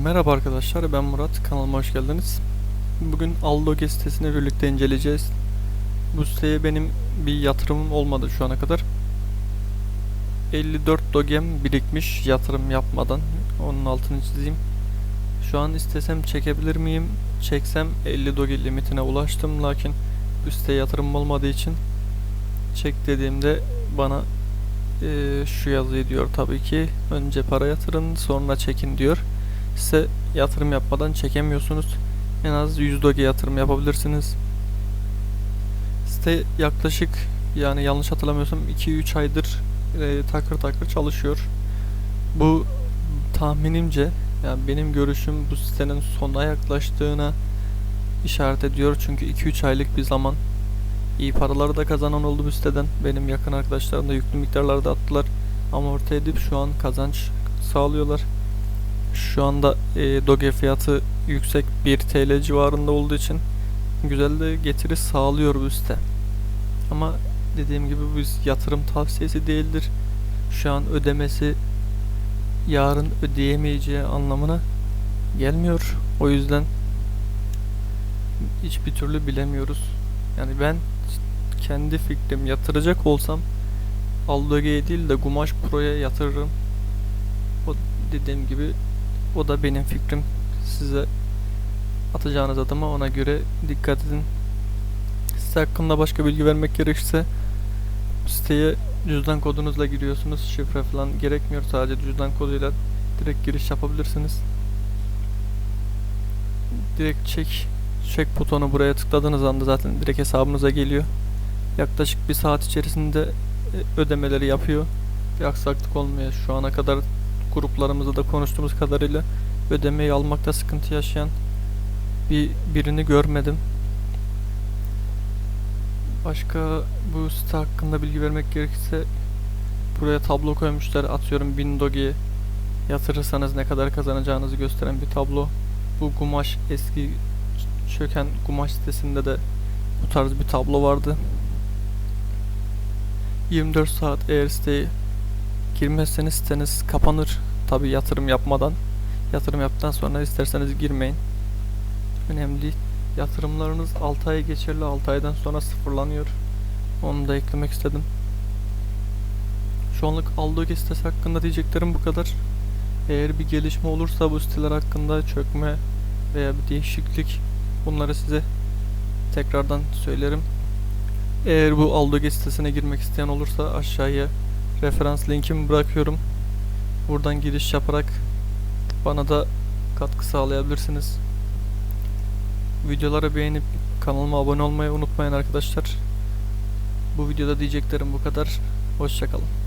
Merhaba arkadaşlar ben Murat kanalıma hoş geldiniz. Bugün Aldoge sitesini birlikte inceleyeceğiz. Bu siteye benim bir yatırımım olmadı şu ana kadar. 54 dogem birikmiş yatırım yapmadan. Onun altını çizeyim. Şu an istesem çekebilir miyim? Çeksem 50 doge limitine ulaştım lakin bu siteye yatırımım olmadığı için çek dediğimde bana eee, şu yazıyı diyor tabii ki önce para yatırın sonra çekin diyor size yatırım yapmadan çekemiyorsunuz. En az 100 doge yatırım yapabilirsiniz. Site yaklaşık yani yanlış hatırlamıyorsam 2-3 aydır e, takır takır çalışıyor. Bu tahminimce yani benim görüşüm bu sitenin sona yaklaştığına işaret ediyor. Çünkü 2-3 aylık bir zaman iyi paraları da kazanan oldu bu siteden. Benim yakın arkadaşlarım da yüklü miktarlarda attılar. Amorti edip şu an kazanç sağlıyorlar. Şu anda e, Doge fiyatı yüksek 1 TL civarında olduğu için güzel de getiri sağlıyor bu site. Ama dediğim gibi bu yatırım tavsiyesi değildir. Şu an ödemesi yarın ödeyemeyeceği anlamına gelmiyor. O yüzden hiçbir türlü bilemiyoruz. Yani ben kendi fikrim yatıracak olsam Aldoge'ye değil de Gumaş Pro'ya yatırırım. O dediğim gibi o da benim fikrim. Size atacağınız adıma ona göre dikkat edin. Site hakkında başka bilgi vermek gerekirse siteye cüzdan kodunuzla giriyorsunuz. Şifre falan gerekmiyor. Sadece cüzdan koduyla direkt giriş yapabilirsiniz. Direkt çek çek butonu buraya tıkladığınız anda zaten direkt hesabınıza geliyor. Yaklaşık bir saat içerisinde e, ödemeleri yapıyor. Bir aksaklık olmuyor. Şu ana kadar gruplarımızda da konuştuğumuz kadarıyla ödemeyi almakta sıkıntı yaşayan bir birini görmedim. Başka bu site hakkında bilgi vermek gerekirse buraya tablo koymuşlar. Atıyorum 1000 dogi yatırırsanız ne kadar kazanacağınızı gösteren bir tablo. Bu kumaş eski çöken kumaş sitesinde de bu tarz bir tablo vardı. 24 saat eğer siteyi girmezseniz siteniz kapanır. Tabi yatırım yapmadan. Yatırım yaptıktan sonra isterseniz girmeyin. Önemli. Yatırımlarınız 6 ay geçerli. 6 aydan sonra sıfırlanıyor. Onu da eklemek istedim. Şu anlık Aldoge sitesi hakkında diyeceklerim bu kadar. Eğer bir gelişme olursa bu siteler hakkında çökme veya bir değişiklik bunları size tekrardan söylerim. Eğer bu Aldoge sitesine girmek isteyen olursa aşağıya referans linkimi bırakıyorum. Buradan giriş yaparak bana da katkı sağlayabilirsiniz. Videoları beğenip kanalıma abone olmayı unutmayın arkadaşlar. Bu videoda diyeceklerim bu kadar. Hoşçakalın.